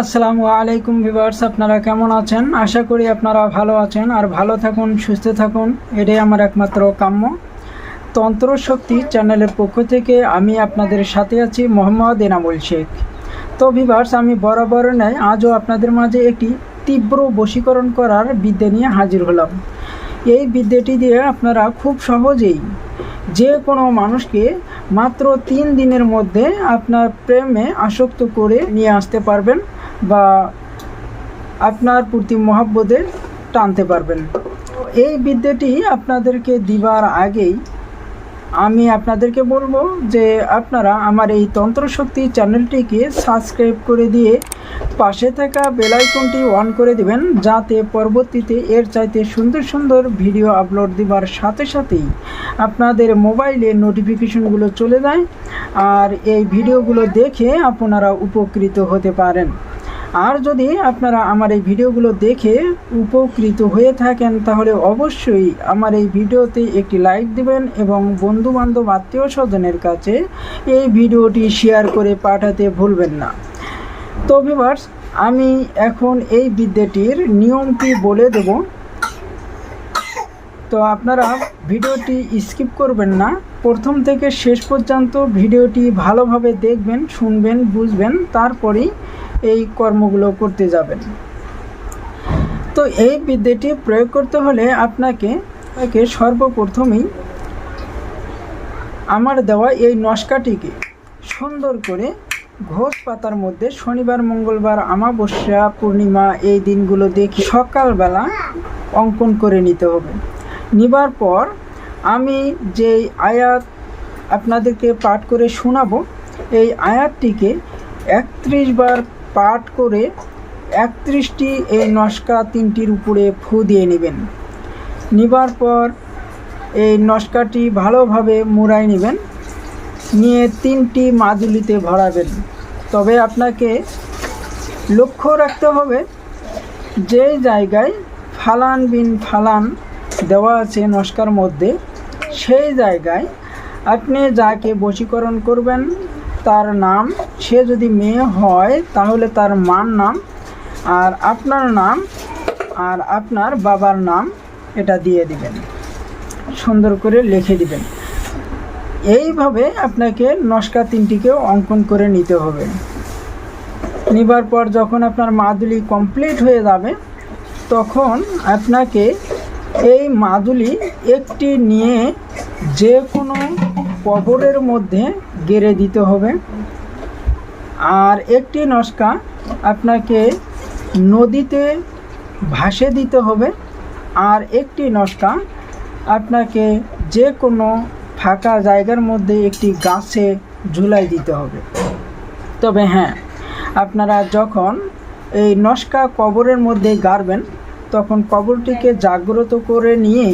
আসসালামু আলাইকুম ভিভার্স আপনারা কেমন আছেন? আশা করি আপনারা ভালো আছেন আর ভালো থাকুন, সুস্থ থাকুন। এটাই আমার একমাত্র কাম্য। তন্ত্র শক্তি চ্যানেলের পক্ষ থেকে আমি আপনাদের সাথে আছি মোহাম্মদ এনামুল শেখ। তো ভিভার্স আমি বরাবর নেয়, আজও আপনাদের মাঝে একটি তীব্র বশীকরণ করার বিদ্যে নিয়ে হাজির হলাম। এই বিদ্যাটি দিয়ে আপনারা খুব সহজেই যে কোনো মানুষকে মাত্র তিন দিনের মধ্যে আপনার প্রেমে আসক্ত করে নিয়ে আসতে পারবেন। বা আপনার প্রতি মহাব্বতে টানতে পারবেন। এই বিদ্যাটি আপনাদেরকে দিবার আগেই আমি আপনাদেরকে বলব যে আপনারা আমার এই তন্ত্রশক্তি চ্যানেলটিকে সাবস্ক্রাইব করে দিয়ে পাশে থাকা বেলাইকনটি অন করে দিবেন, যাতে পরবর্তীতে এর চাইতে সুন্দর সুন্দর ভিডিও আপলোড দেবার সাথে সাথেই আপনাদের মোবাইলে নোটিফিকেশনগুলো চলে যায়, আর এই ভিডিওগুলো দেখে আপনারা উপকৃত হতে পারেন। আর যদি আপনারা আমার এই ভিডিওগুলো দেখে উপকৃত হয়ে থাকেন, তাহলে অবশ্যই আমার এই ভিডিওতে একটি লাইক দিবেন এবং বন্ধু বান্ধব আত্মীয় স্বজনের কাছে এই ভিডিওটি শেয়ার করে পাঠাতে ভুলবেন না। তো ভিভার্স আমি এখন এই বিদ্যাটির নিয়মটি বলে দেব। তো আপনারা ভিডিওটি স্কিপ করবেন না। প্রথম থেকে শেষ পর্যন্ত ভিডিওটি ভালোভাবে দেখবেন, শুনবেন, বুঝবেন, তারপরেই এই কর্মগুলো করতে যাবেন। তো এই বিদ্যাটি প্রয়োগ করতে হলে আপনাকে আপনাকে সর্বপ্রথমেই আমার দেওয়া এই নস্কাটিকে সুন্দর করে ঘোষ পাতার মধ্যে শনিবার, মঙ্গলবার আমাবস্যা পূর্ণিমা এই দিনগুলো দেখে সকালবেলা অঙ্কন করে নিতে হবে। নিবার পর আমি যেই আয়াত আপনাদেরকে পাঠ করে শোনাবো, এই আয়াতটিকে একত্রিশ বার পাঠ করে একত্রিশটি এই নস্কা তিনটির উপরে ফু দিয়ে নেবেন। নিবার পর এই নস্কাটি ভালোভাবে মুড়াই নেবেন। নিয়ে তিনটি মাদুলিতে ভরাবেন। তবে আপনাকে লক্ষ্য রাখতে হবে, যে জায়গায় ফালান বিন ফালান দেওয়া আছে নস্কার মধ্যে, সেই জায়গায় আপনি যাকে বশীকরণ করবেন তার নাম, সে যদি মেয়ে হয়, তাহলে তার মার নাম, আর আপনার নাম, আর আপনার বাবার নাম, এটা দিয়ে দিবেন। সুন্দর করে লিখে দিবেন। এইভাবে আপনাকে নস্কা তিনটিকেও অঙ্কন করে নিতে হবে। নিবার পর যখন আপনার মাদুলি কমপ্লিট হয়ে যাবে, তখন আপনাকে এই মাদুলি একটি নিয়ে যে কোনো কবরের মধ্যে গেড়ে দিতে হবে। আর একটি নস্কা আপনাকে নদীতে ভাসে দিতে হবে। আর একটি নস্কা আপনাকে যে কোনো ফাঁকা জায়গার মধ্যে একটি গাছে ঝুলাই দিতে হবে। তবে হ্যাঁ আপনারা যখন এই নস্কা কবরের মধ্যে গাড়বেন, তখন কবরটিকে জাগ্রত করে নিয়ে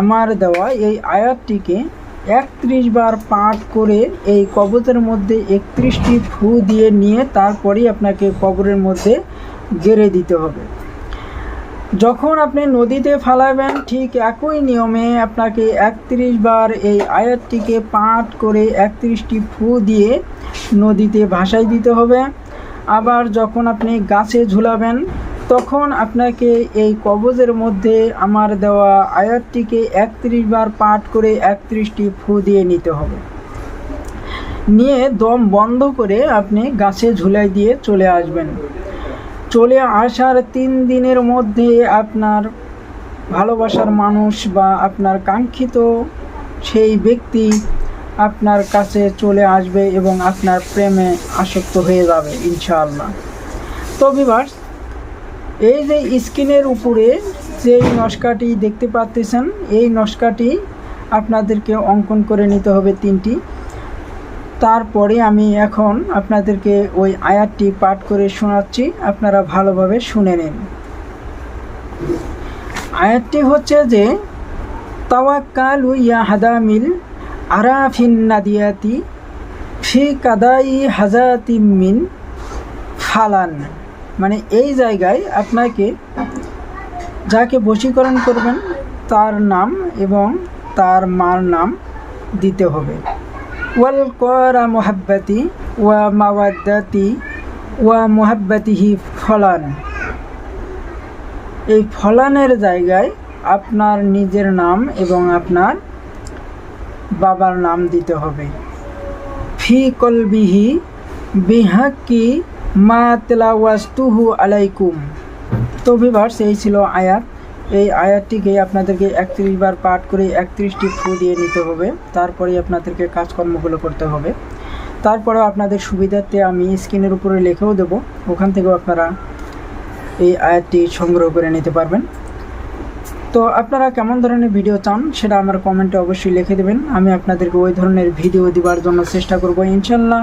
আমার দেওয়া এই আয়াতটিকে একত্রিশ বার পাঠ করে এই কবরের মধ্যে একত্রিশটি ফু দিয়ে নিয়ে তারপরেই আপনাকে কবরের মধ্যে গেড়ে দিতে হবে। যখন আপনি নদীতে ফালাবেন, ঠিক একই নিয়মে আপনাকে একত্রিশ বার এই আয়াতটিকে পাঠ করে একত্রিশটি ফু দিয়ে নদীতে ভাসাই দিতে হবে। আবার যখন আপনি গাছে ঝুলাবেন তখন আপনাকে এই কবজের মধ্যে আমার দেওয়া আয়াতটিকে একত্রিশ বার পাঠ করে একত্রিশটি ফু দিয়ে নিতে হবে। নিয়ে দম বন্ধ করে আপনি গাছে ঝুলাই দিয়ে চলে আসবেন। চলে আসার তিন দিনের মধ্যে আপনার ভালোবাসার মানুষ বা আপনার কাঙ্ক্ষিত সেই ব্যক্তি আপনার কাছে চলে আসবে এবং আপনার প্রেমে আসক্ত হয়ে যাবে, ইনশাআল্লাহ। তো বিভার্স এই যে স্ক্রিনের উপরে যে নস্কাটি দেখতে পাচ্ছেন এই নস্কাটি আপনাদেরকে অঙ্কন করে নিতে হবে তিনটি। তারপরে আমি এখন আপনাদেরকে ওই আয়াতটি পাঠ করে শোনাচ্ছি, আপনারা ভালোভাবে শুনে নিন। আয়াতটি হচ্ছে যে, তাওয়াক্কালু ইয়া হাদামিল আরাফিন নাদিয়াতি ফি কাদাই হাজাতি মিন ফালান। মানে এই জায়গায় আপনাকে যাকে বশীকরণ করবেন, তার নাম এবং তার মার নাম দিতে হবে। ওয়াল করা মোহাব্বতি ওয়া মাওয়াদ্দাতি ওয়া মোহাব্বাতিহি ফলান। এই ফলানের জায়গায় আপনার নিজের নাম এবং আপনার বাবার নাম দিতে হবে। ফি কলবিহি বিহাক্কি মা তেলাওয়াস্তুহু আলাইকুম। তো ভিভার্স এই ছিল আয়াত। এই আয়াতটিকে আপনাদেরকে একত্রিশ বার পাঠ করে একত্রিশটি ফু দিয়ে নিতে হবে। তারপরে আপনাদেরকে কাজকর্মগুলো করতে হবে। তারপরেও আপনাদের সুবিধার্থে আমি স্ক্রিনের উপরে লিখেও দেব। ওখান থেকেও আপনারা এই আয়াতটি সংগ্রহ করে নিতে পারবেন। তো আপনারা কেমন ধরনের ভিডিও চান সেটা আমার কমেন্টে অবশ্যই লিখে দেবেন। আমি আপনাদেরকে ওই ধরনের ভিডিও দেওয়ার জন্য চেষ্টা করব ইনশাল্লাহ।